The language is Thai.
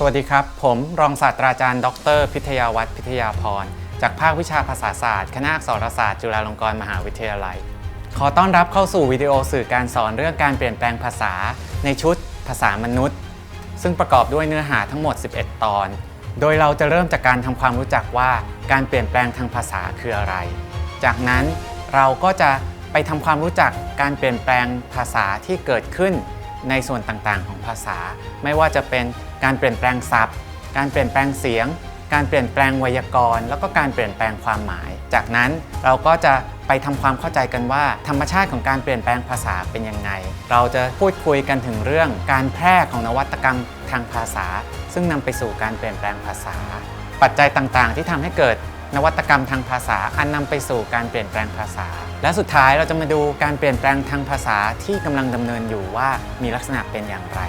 สวัสดีครับ ผมรองศาสตราจารย์ ดร พิทยาวัฒน์พิทยาพร จากภาควิชาภาษาศาสตร์ คณะอักษรศาสตร์จุฬาลงกรณ์มหาวิทยาลัย ขอต้อนรับเข้าสู่วิดีโอสื่อการสอนเรื่องการเปลี่ยนแปลงภาษา ในชุด ภาษามนุษย์ ซึ่งประกอบด้วยเนื้อหาทั้งหมด 11 ตอน โดยเราจะเริ่มจากการทำความรู้จักว่าการเปลี่ยนแปลงทางภาษาคืออะไร จากนั้นเราก็จะไปทำความรู้จักการเปลี่ยนแปลงภาษาที่เกิดขึ้นในส่วนต่างๆ ของภาษา ไม่ว่าจะเป็น การเปลี่ยนแปลงศัพท์ การเปลี่ยนแปลงเสียง การเปลี่ยนแปลงไวยากรณ์ แล้วก็การเปลี่ยนแปลงความหมาย จากนั้นเราก็จะไปทำความเข้าใจกันว่า ธรรมชาติของการเปลี่ยนแปลงภาษาเป็นยังไง เราจะพูดคุยกันถึงเรื่องการแพร่ของนวัตกรรมทางภาษา ซึ่งนำไปสู่การเปลี่ยนแปลงภาษา ปัจจัยต่างๆ ที่ทำให้เกิดนวัตกรรมทางภาษาอันนำไปสู่การเปลี่ยนแปลงภาษา และสุดท้ายเราจะมาดูการเปลี่ยนแปลงทางภาษาที่กำลังดำเนินอยู่ว่ามีลักษณะเป็นอย่างไร